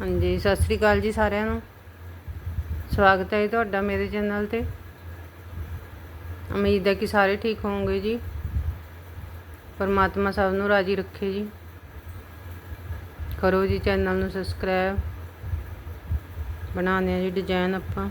ਹਾਂਜੀ, ਸਤਿ ਸ੍ਰੀ ਅਕਾਲ ਜੀ ਸਾਰਿਆਂ ਨੂੰ। ਸਵਾਗਤ ਹੈ ਜੀ ਤੁਹਾਡਾ ਮੇਰੇ ਚੈਨਲ ਤੇ। ਉਮੀਦ ਹੈ ਕਿ ਸਾਰੇ ਠੀਕ ਹੋਵੋਗੇ ਜੀ। ਪਰਮਾਤਮਾ ਸਭ ਨੂੰ ਰਾਜੀ ਰੱਖੇ ਜੀ। ਕਰੋ ਜੀ ਚੈਨਲ ਨੂੰ ਸਬਸਕ੍ਰਾਈਬ। ਬਣਾਉਂਦੇ ਆ ਜੀ ਡਿਜ਼ਾਈਨ ਆਪਾਂ।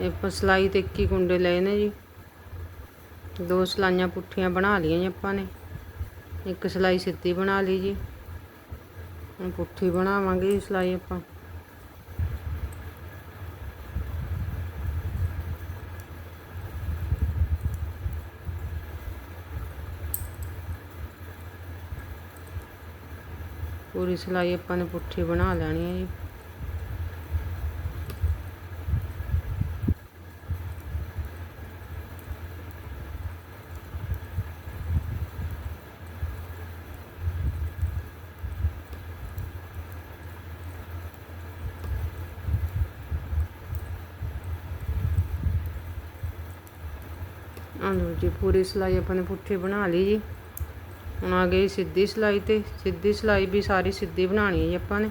ਇਹ ਆਪਾਂ ਸਿਲਾਈ ਤੇ 21 ਕੁੰਡੇ ਲਏ ਨੇ ਜੀ। ਦੋ ਸਲਾਈਆਂ ਪੁੱਠੀਆਂ ਬਣਾ ਲਈਆਂ ਜੀ ਆਪਾਂ ਨੇ। ਇੱਕ ਸਲਾਈ ਸਿੱਧੀ ਬਣਾ ਲਈ ਜੀ। ਹੁਣ ਪੁੱਠੀ ਬਣਾਵਾਂਗੇ ਜੀ ਸਲਾਈ ਆਪਾਂ। ਪੂਰੀ ਸਲਾਈ ਆਪਾਂ ਨੇ ਪੁੱਠੀ ਬਣਾ ਲੈਣੀ ਹੈ ਜੀ। ਆਹ ਜੀ, ਪੂਰੀ ਸਿਲਾਈ ਆਪਾਂ ਨੇ ਪੁੱਠੀ ਬਣਾ ਲਈ ਜੀ। ਹੁਣ ਆ ਗਈ ਸਿੱਧੀ ਸਿਲਾਈ ਤੇ, ਸਿੱਧੀ ਸਿਲਾਈ ਵੀ ਸਾਰੀ ਸਿੱਧੀ ਬਣਾਣੀ ਹੈ ਜੀ ਆਪਾਂ ਨੇ।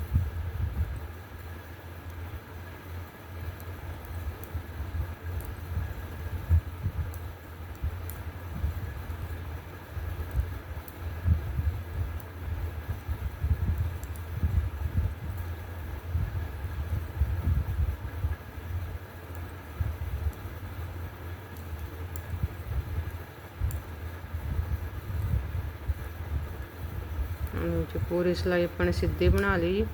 ਹੁਣ ਪੂਰੀ ਸਿਲਾਈ ਆਪਾਂ ਨੇ ਸਿੱਧੀ ਬਣਾ ਲਈ। ਜੀ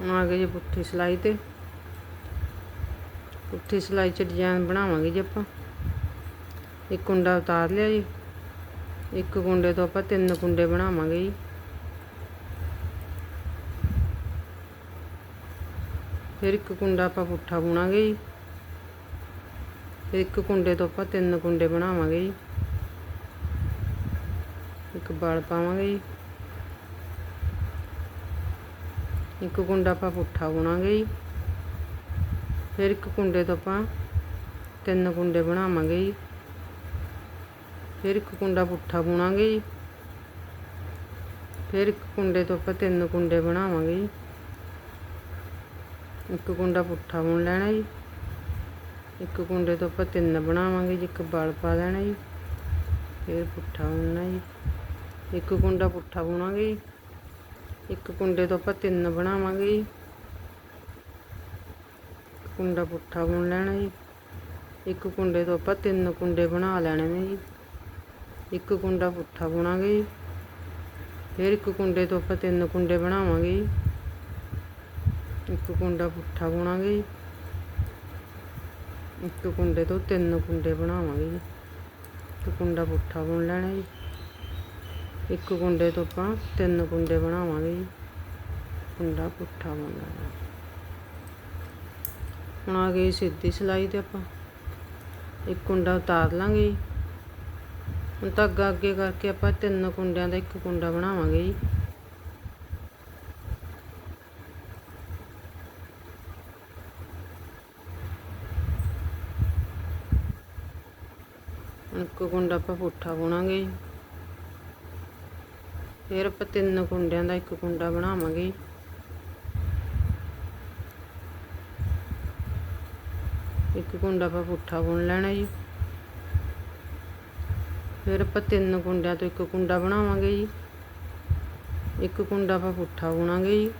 ਹੁਣ ਆ ਗਏ ਜੀ ਪੁੱਠੀ ਸਿਲਾਈ ਤੇ। ਪੁੱਠੀ ਸਿਲਾਈ 'ਚ ਡਿਜ਼ਾਈਨ ਬਣਾਵਾਂਗੇ ਜੀ ਆਪਾਂ। ਇੱਕ ਕੁੰਡਾ ਉਤਾਰ ਲਿਆ ਜੀ। ਇੱਕ ਕੁੰਡੇ ਤੋਂ ਆਪਾਂ ਤਿੰਨ ਕੁੰਡੇ ਬਣਾਵਾਂਗੇ ਜੀ। ਫਿਰ ਇੱਕ ਕੁੰਡਾ ਆਪਾਂ ਪੁੱਠਾ ਬੁਣਾਂਗੇ ਜੀ। ਫਿਰ ਇੱਕ ਕੁੰਡੇ ਤੋਂ ਆਪਾਂ ਤਿੰਨ ਕੁੰਡੇ ਬਣਾਵਾਂਗੇ ਜੀ। ਇੱਕ ਬਲ ਪਾਵਾਂਗੇ ਜੀ। ਇੱਕ ਕੁੰਡਾ ਆਪਾਂ ਪੁੱਠਾ ਬੁਣਾਂਗੇ ਜੀ। ਫਿਰ ਇੱਕ ਕੁੰਡੇ ਤੋਂ ਆਪਾਂ ਤਿੰਨ ਕੁੰਡੇ ਬਣਾਵਾਂਗੇ ਜੀ। ਫਿਰ ਇੱਕ ਕੁੰਡਾ ਪੁੱਠਾ ਬੁਣਾਂਗੇ ਜੀ। ਫਿਰ ਇੱਕ ਕੁੰਡੇ ਤੋਂ ਆਪਾਂ ਤਿੰਨ ਕੁੰਡੇ ਬਣਾਵਾਂਗੇ ਜੀ। ਇੱਕ ਕੁੰਡਾ ਪੁੱਠਾ ਬੁਣ ਲੈਣਾ ਜੀ। ਇੱਕ ਕੁੰਡੇ ਤੋਂ ਆਪਾਂ ਤਿੰਨ ਬਣਾਵਾਂਗੇ ਜੀ। ਇੱਕ ਬਲ ਪਾ ਲੈਣਾ ਜੀ। ਫਿਰ ਪੁੱਠਾ ਬੁਣਨਾ ਜੀ। ਇੱਕ ਕੁੰਡਾ ਪੁੱਠਾ ਬੁਣਾਂਗੇ ਜੀ। ਇੱਕ ਕੁੰਡੇ ਤੋਂ ਆਪਾਂ ਤਿੰਨ ਬਣਾਵਾਂਗੇ ਜੀ। ਕੁੰਡਾ ਪੁੱਠਾ ਬੁਣ ਲੈਣਾ ਜੀ। ਇੱਕ ਕੁੰਡੇ ਤੋਂ ਆਪਾਂ ਤਿੰਨ ਕੁੰਡੇ ਬਣਾ ਲੈਣੇ ਨੇ ਜੀ। ਇੱਕ ਕੁੰਡਾ ਪੁੱਠਾ ਬੁਣਾਂਗੇ ਜੀ। ਫਿਰ ਇੱਕ ਕੁੰਡੇ ਤੋਂ ਆਪਾਂ ਤਿੰਨ ਕੁੰਡੇ ਬਣਾਵਾਂਗੇ ਜੀ। ਇੱਕ ਕੁੰਡਾ ਪੁੱਠਾ ਬੁਣਾਂਗੇ ਜੀ। ਇੱਕ ਕੁੰਡੇ ਤੋਂ ਤਿੰਨ ਕੁੰਡੇ ਬਣਾਵਾਂਗੇ ਜੀ। ਇੱਕ ਕੁੰਡਾ ਪੁੱਠਾ ਬੁਣ ਲੈਣਾ ਜੀ। ਇੱਕ ਕੁੰਡੇ ਤੋਂ ਆਪਾਂ ਤਿੰਨ ਕੁੰਡੇ ਬਣਾਵਾਂਗੇ ਜੀ। ਕੁੰਡਾ ਪੁੱਠਾ ਬੁਣ ਹੁਣ ਆ ਗਈ ਸਿੱਧੀ ਸਿਲਾਈ ਤੇ ਆਪਾਂ ਇੱਕ ਕੁੰਡਾ ਉਤਾਰ ਲਾਂਗੇ ਜੀ। ਹੁਣ ਧਾਗਾ ਅੱਗੇ ਕਰਕੇ ਆਪਾਂ ਤਿੰਨ ਕੁੰਡਿਆਂ ਦਾ ਇੱਕ ਕੁੰਡਾ ਬਣਾਵਾਂਗੇ ਜੀ। ਇੱਕ ਕੁੰਡਾ ਆਪਾਂ ਪੁੱਠਾ ਬੁਣਾਂਗੇ ਜੀ। ਫਿਰ ਆਪਾਂ ਤਿੰਨ ਕੁੰਡਿਆਂ ਦਾ ਇੱਕ ਕੁੰਡਾ ਬਣਾਵਾਂਗੇ। ਇੱਕ ਕੁੰਡਾ ਆਪਾਂ ਪੁੱਠਾ ਬੁਣ ਲੈਣਾ ਜੀ। ਫਿਰ ਆਪਾਂ ਤਿੰਨ ਕੁੰਡਿਆਂ ਤੋਂ ਇੱਕ ਕੁੰਡਾ ਬਣਾਵਾਂਗੇ ਜੀ। ਇੱਕ ਕੁੰਡਾ ਆਪਾਂ ਪੁੱਠਾ ਬੁਣਾਂਗੇ ਜੀ।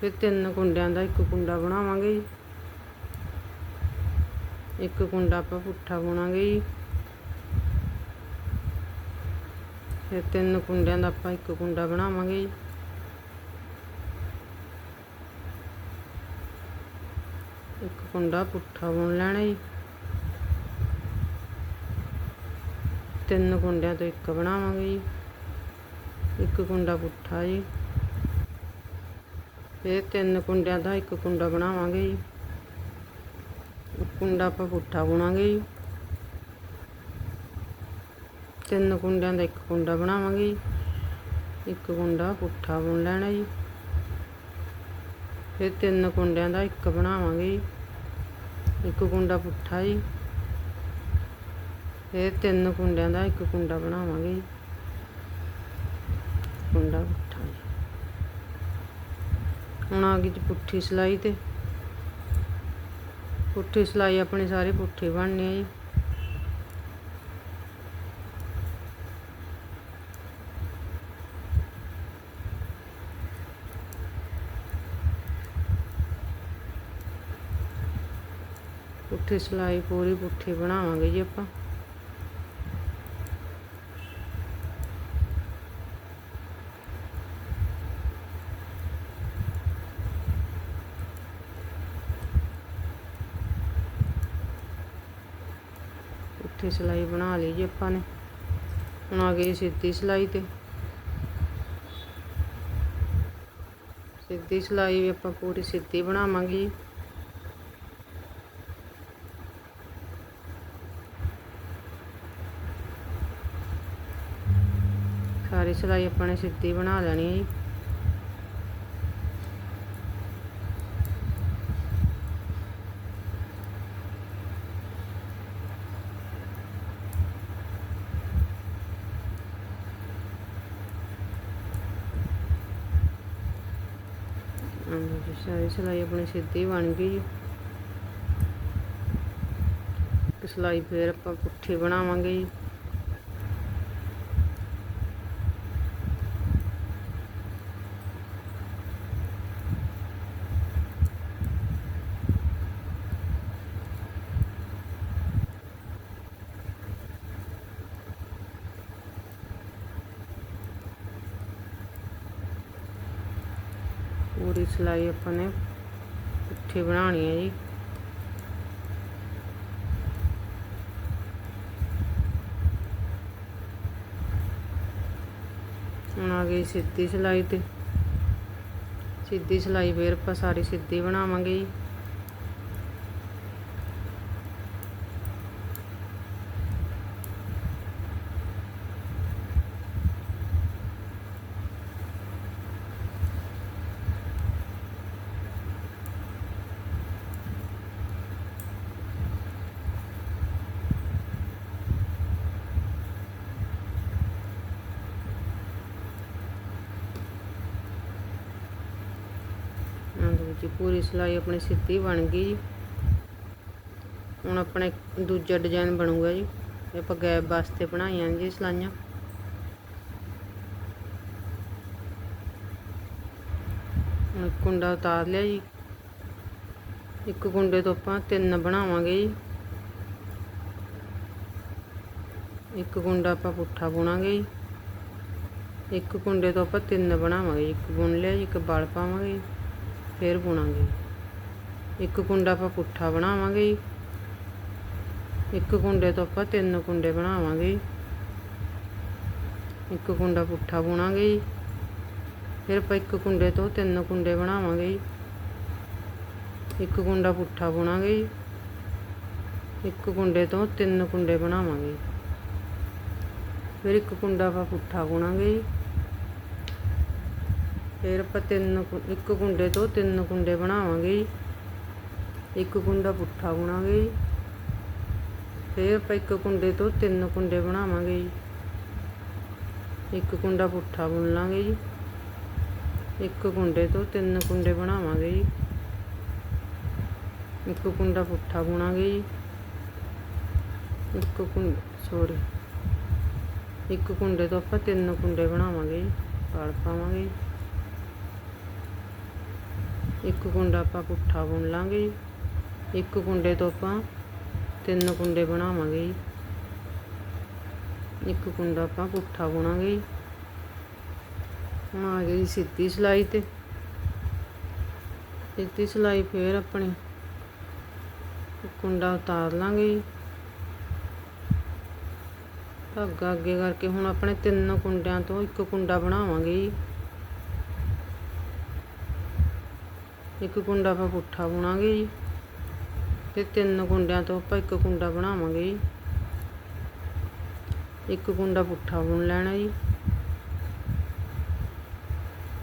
ਫਿਰ ਤਿੰਨ ਕੁੰਡਿਆਂ ਦਾ ਇੱਕ ਕੁੰਡਾ ਬਣਾਵਾਂਗੇ ਜੀ। ਇੱਕ ਕੁੰਡਾ ਆਪਾਂ ਪੁੱਠਾ ਬੁਣਾਂਗੇ ਜੀ। ਫਿਰ ਤਿੰਨ ਕੁੰਡਿਆਂ ਦਾ ਆਪਾਂ ਇੱਕ ਕੁੰਡਾ ਬਣਾਵਾਂਗੇ ਜੀ। ਇੱਕ ਕੁੰਡਾ ਪੁੱਠਾ ਬੁਣ ਲੈਣਾ ਜੀ। ਤਿੰਨ ਕੁੰਡਿਆਂ ਤੋਂ ਇੱਕ ਬਣਾਵਾਂਗੇ ਜੀ। ਇੱਕ ਕੁੰਡਾ ਪੁੱਠਾ ਜੀ। ਫਿਰ ਤਿੰਨ ਕੁੰਡਿਆਂ ਦਾ ਇੱਕ ਕੁੰਡਾ ਬਣਾਵਾਂਗੇ ਜੀ। ਇੱਕ ਕੁੰਡਾ ਆਪਾਂ ਪੁੱਠਾ ਬੁਣਾਂਗੇ ਜੀ। ਤਿੰਨ ਕੁੰਡਿਆਂ ਦਾ ਇੱਕ ਕੁੰਡਾ ਬਣਾਵਾਂਗੇ ਜੀ। ਇੱਕ ਕੁੰਡਾ ਪੁੱਠਾ ਬੁਣ ਲੈਣਾ ਜੀ। ਫਿਰ ਤਿੰਨ ਕੁੰਡਿਆਂ ਦਾ ਇੱਕ ਬਣਾਵਾਂਗੇ ਜੀ। ਇੱਕ ਕੁੰਡਾ ਪੁੱਠਾ ਜੀ। ਫਿਰ ਤਿੰਨ ਕੁੰਡਿਆਂ ਦਾ ਇੱਕ ਕੁੰਡਾ ਬਣਾਵਾਂਗੇ ਜੀ। ਕੁੰਡਾ ਪੁੱਠਾ ਜੀ। ਹੁਣ ਆ ਗਈ ਜੀ ਪੁੱਠੀ ਸਿਲਾਈ ਤੇ। ਪੁੱਠੀ ਸਿਲਾਈ ਆਪਣੀ ਸਾਰੀ ਪੁੱਠੀ ਬਣਨੀ ਹੈ ਜੀ। ਪੁੱਠੀ ਸਿਲਾਈ ਪੂਰੀ ਪੁੱਠੀ ਬਣਾਵਾਂਗੇ ਜੀ ਆਪਾਂ। ਪੁੱਠੀ ਸਿਲਾਈ ਬਣਾ ਲਈ ਜੀ ਆਪਾਂ ਨੇ। ਹੁਣ ਆ ਗਈ ਸਿੱਧੀ ਸਿਲਾਈ ਤੇ। ਸਿੱਧੀ ਸਿਲਾਈ ਵੀ ਆਪਾਂ ਪੂਰੀ ਸਿੱਧੀ ਬਣਾਵਾਂਗੇ ਸਿਲਾਈ ਆਪਾਂ ਨੇ ਸਿੱਧੀ ਬਣਾ ਲੈਣੀ ਹੈ ਜੀ। ਸਾਰੀ ਸਿਲਾਈ ਆਪਣੀ ਸਿੱਧੀ ਬਣ ਗਈ ਜੀ। ਸਿਲਾਈ ਫੇਰ ਆਪਾਂ ਪੁੱਠੀ ਬਣਾਵਾਂਗੇ ਜੀ। ਪੂਰੀ ਸਿਲਾਈ ਆਪਾਂ ਨੇ ਪੁੱਠੀ ਬਣਾਉਣੀ ਹੈ ਜੀ। ਹੁਣ ਆ ਗਈ ਸਿੱਧੀ ਸਿਲਾਈ ਤੇ। ਸਿੱਧੀ ਸਿਲਾਈ ਫੇਰ ਆਪਾਂ ਸਾਰੀ ਸਿੱਧੀ ਬਣਾਵਾਂਗੇ ਜੀ। ਹਾਂਜੀ ਜੀ ਪੂਰੀ ਸਿਲਾਈ ਆਪਣੀ ਸਿੱਧੀ ਬਣ ਗਈ ਜੀ। ਹੁਣ ਆਪਣੇ ਦੂਜਾ ਡਿਜ਼ਾਈਨ ਬਣੂਗਾ ਜੀ। ਇਹ ਆਪਾਂ ਗੈਪ ਵਾਸਤੇ ਬਣਾਈਆਂ ਜੀ ਸਿਲਾਈਆਂ। ਹੁਣ ਕੁੰਡਾ ਉਤਾਰ ਲਿਆ ਜੀ। ਇੱਕ ਕੁੰਡੇ ਤੋਂ ਆਪਾਂ ਤਿੰਨ ਬਣਾਵਾਂਗੇ ਜੀ। ਇੱਕ ਕੁੰਡਾ ਆਪਾਂ ਪੁੱਠਾ ਬੁਣਾਂਗੇ ਜੀ। ਇੱਕ ਕੁੰਡੇ ਤੋਂ ਆਪਾਂ ਤਿੰਨ ਬਣਾਵਾਂਗੇ ਜੀ। ਇੱਕ ਬੁਣ ਲਿਆ ਜੀ, ਇੱਕ ਬਲ ਪਾਵਾਂਗੇ ਜੀ। ਫਿਰ ਬੁਣਾਂਗੇ। ਇੱਕ ਕੁੰਡਾ ਆਪਾਂ ਪੁੱਠਾ ਬਣਾਵਾਂਗੇ ਜੀ। ਇੱਕ ਕੁੰਡੇ ਤੋਂ ਆਪਾਂ ਤਿੰਨ ਕੁੰਡੇ ਬਣਾਵਾਂਗੇ। ਇੱਕ ਕੁੰਡਾ ਪੁੱਠਾ ਬੁਣਾਂਗੇ ਜੀ। ਫਿਰ ਆਪਾਂ ਇੱਕ ਕੁੰਡੇ ਤੋਂ ਤਿੰਨ ਕੁੰਡੇ ਬਣਾਵਾਂਗੇ ਜੀ। ਇੱਕ ਕੁੰਡਾ ਪੁੱਠਾ ਬੁਣਾਂਗੇ ਇੱਕ ਕੁੰਡੇ ਤੋਂ ਤਿੰਨ ਕੁੰਡੇ ਬਣਾਵਾਂਗੇ ਫਿਰ ਇੱਕ ਕੁੰਡਾ ਆਪਾਂ ਪੁੱਠਾ ਬੁਣਾਂਗੇ ਜੀ। ਫਿਰ ਆਪਾਂ ਤਿੰਨ ਕੁ- ਇੱਕ ਕੁੰਡੇ ਤੋਂ ਤਿੰਨ ਕੁੰਡੇ ਬਣਾਵਾਂਗੇ ਜੀ। ਇੱਕ ਕੁੰਡਾ ਪੁੱਠਾ ਬੁਣਾਂਗੇ ਜੀ। ਫਿਰ ਆਪਾਂ ਇੱਕ ਕੁੰਡੇ ਤੋਂ ਤਿੰਨ ਕੁੰਡੇ ਬਣਾਵਾਂਗੇ ਜੀ। ਇੱਕ ਕੁੰਡਾ ਪੁੱਠਾ ਬੁਣ ਲਾਂਗੇ ਜੀ। ਇੱਕ ਕੁੰਡੇ ਤੋਂ ਤਿੰਨ ਕੁੰਡੇ ਬਣਾਵਾਂਗੇ ਜੀ। ਇੱਕ ਕੁੰਡਾ ਪੁੱਠਾ ਬੁਣਾਂਗੇ ਜੀ। ਇੱਕ ਕੁੰਡ ਸੋਰੀ ਇੱਕ ਕੁੰਡੇ ਤੋਂ ਆਪਾਂ ਤਿੰਨ ਕੁੰਡੇ ਬਣਾਵਾਂਗੇ ਜੀ। ਪਾਲ ਪਾਵਾਂਗੇ ਇੱਕ ਕੁੰਡਾ ਆਪਾਂ ਪੁੱਠਾ ਬੁਣ ਲਾਂਗੇ ਜੀ। ਇੱਕ ਕੁੰਡੇ ਤੋਂ ਆਪਾਂ ਤਿੰਨ ਕੁੰਡੇ ਬਣਾਵਾਂਗੇ ਜੀ। ਇੱਕ ਕੁੰਡਾ ਆਪਾਂ ਪੁੱਠਾ ਬੁਣਾਂਗੇ ਜੀ। ਹੁਣ ਆ ਗਈ ਸਿੱਧੀ ਸਿਲਾਈ ਤੇ। ਸਿੱਧੀ ਸਿਲਾਈ ਫੇਰ ਆਪਣੀ ਕੁੰਡਾ ਉਤਾਰ ਲਾਂਗੇ ਜੀ। ਧਾਗਾ ਅੱਗੇ ਕਰਕੇ ਹੁਣ ਆਪਣੇ ਤਿੰਨ ਕੁੰਡਿਆਂ ਤੋਂ ਇੱਕ ਕੁੰਡਾ ਬਣਾਵਾਂਗੇ ਜੀ। ਇੱਕ ਕੁੰਡਾ ਆਪਾਂ ਪੁੱਠਾ ਬੁਣਾਂਗੇ ਜੀ। ਤੇ ਤਿੰਨ ਕੁੰਡਿਆਂ ਤੋਂ ਆਪਾਂ ਇੱਕ ਕੁੰਡਾ ਬਣਾਵਾਂਗੇ ਜੀ। ਇੱਕ ਕੁੰਡਾ ਪੁੱਠਾ ਬੁਣ ਲੈਣਾ ਜੀ।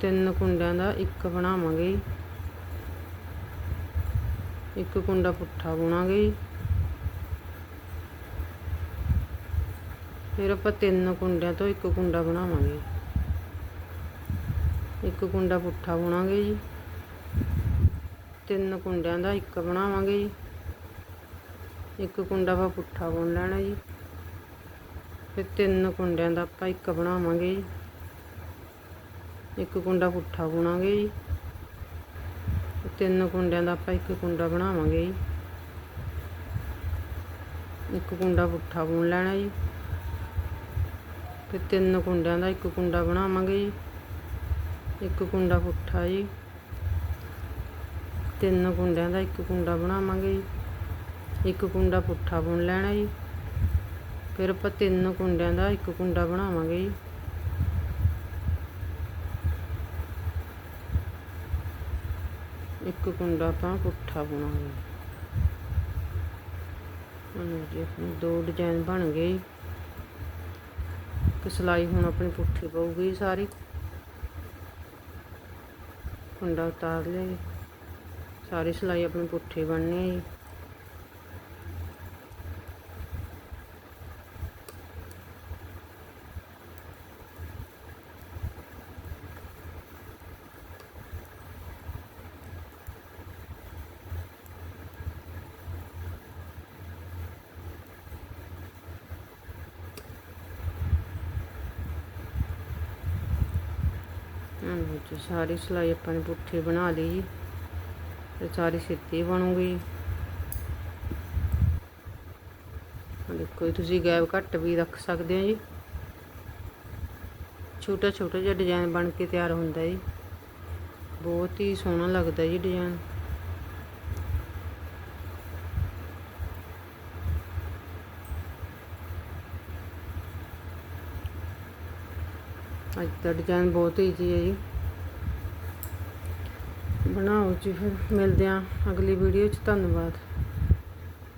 ਤਿੰਨ ਕੁੰਡਿਆਂ ਦਾ ਇੱਕ ਬਣਾਵਾਂਗੇ ਜੀ। ਇੱਕ ਕੁੰਡਾ ਪੁੱਠਾ ਬੁਣਾਂਗੇ ਜੀ। ਫਿਰ ਆਪਾਂ ਤਿੰਨ ਕੁੰਡਿਆਂ ਤੋਂ ਇੱਕ ਕੁੰਡਾ ਬਣਾਵਾਂਗੇ। ਇੱਕ ਕੁੰਡਾ ਪੁੱਠਾ ਬੁਣਾਂਗੇ ਜੀ। ਤਿੰਨ ਕੁੰਡਿਆਂ ਦਾ ਇੱਕ ਬਣਾਵਾਂਗੇ ਜੀ। ਇੱਕ ਕੁੰਡਾ ਆਪਾਂ ਪੁੱਠਾ ਬੁਣ ਲੈਣਾ ਜੀ। ਫਿਰ ਤਿੰਨ ਕੁੰਡਿਆਂ ਦਾ ਆਪਾਂ ਇੱਕ ਬਣਾਵਾਂਗੇ ਜੀ। ਇੱਕ ਕੁੰਡਾ ਪੁੱਠਾ ਬੁਣਾਂਗੇ ਜੀ। ਤਿੰਨ ਕੁੰਡਿਆਂ ਦਾ ਆਪਾਂ ਇੱਕ ਕੁੰਡਾ ਬਣਾਵਾਂਗੇ ਜੀ। ਇੱਕ ਕੁੰਡਾ ਪੁੱਠਾ ਬੁਣ ਲੈਣਾ ਜੀ। ਫਿਰ ਤਿੰਨ ਕੁੰਡਿਆਂ ਦਾ ਇੱਕ ਕੁੰਡਾ ਬਣਾਵਾਂਗੇ ਜੀ। ਇੱਕ ਕੁੰਡਾ ਪੁੱਠਾ ਜੀ। ਤਿੰਨ ਕੁੰਡਿਆਂ ਦਾ ਇੱਕ ਕੁੰਡਾ ਬਣਾਵਾਂਗੇ ਜੀ। ਇੱਕ ਕੁੰਡਾ ਪੁੱਠਾ ਬੁਣ ਲੈਣਾ ਜੀ। ਫਿਰ ਆਪਾਂ ਤਿੰਨ ਕੁੰਡਿਆਂ ਦਾ ਇੱਕ ਕੁੰਡਾ ਬਣਾਵਾਂਗੇ ਜੀ। ਇੱਕ ਕੁੰਡਾ ਆਪਾਂ ਪੁੱਠਾ ਬੁਣਾਂਗੇ। ਹੁਣ ਜੀ ਆਪਣੇ ਦੋ ਡਿਜ਼ਾਈਨ ਬਣ ਗਏ ਜੀ। ਕਿ ਸਿਲਾਈ ਹੁਣ ਆਪਣੀ ਪੁੱਠੀ ਪਊਗੀ ਸਾਰੀ। ਕੁੰਡਾ ਉਤਾਰ ਲਿਆ ਸਾਰੀ ਸਿਲਾਈ ਆਪਣੀ ਪੁੱਠੀ ਬਣਨੀ ਹੈ ਜੀ। ਹੁਣ ਸਾਰੀ ਸਿਲਾਈ ਆਪਾਂ ਨੇ ਪੁੱਠੀ ਬਣਾ ਲਈ ਜੀ। ਸਾਰੀ ਸਿੱਧੀ ਬਣੂਗੀ। ਆਹ ਦੇਖੋ ਤੁਸੀਂ ਗੈਪ ਘੱਟ ਵੀ ਰੱਖ ਸਕਦੇ ਹੋ ਜੀ। ਛੋਟਾ ਛੋਟਾ ਜਿਹਾ ਡਿਜ਼ਾਈਨ ਬਣ ਕੇ ਤਿਆਰ ਹੁੰਦਾ ਜੀ। ਬਹੁਤ ਹੀ ਸੋਹਣਾ ਲੱਗਦਾ ਜੀ ਡਿਜ਼ਾਈਨ ਅੱਜ ਦਾ ਡਿਜ਼ਾਈਨ ਬਹੁਤ ਈਜ਼ੀ ਹੈ ਜੀ। ਬਣਾਓ ਜੀ ਫਿਰ ਮਿਲਦੇ ਹਾਂ ਅਗਲੀ ਵੀਡੀਓ 'ਚ। ਧੰਨਵਾਦ।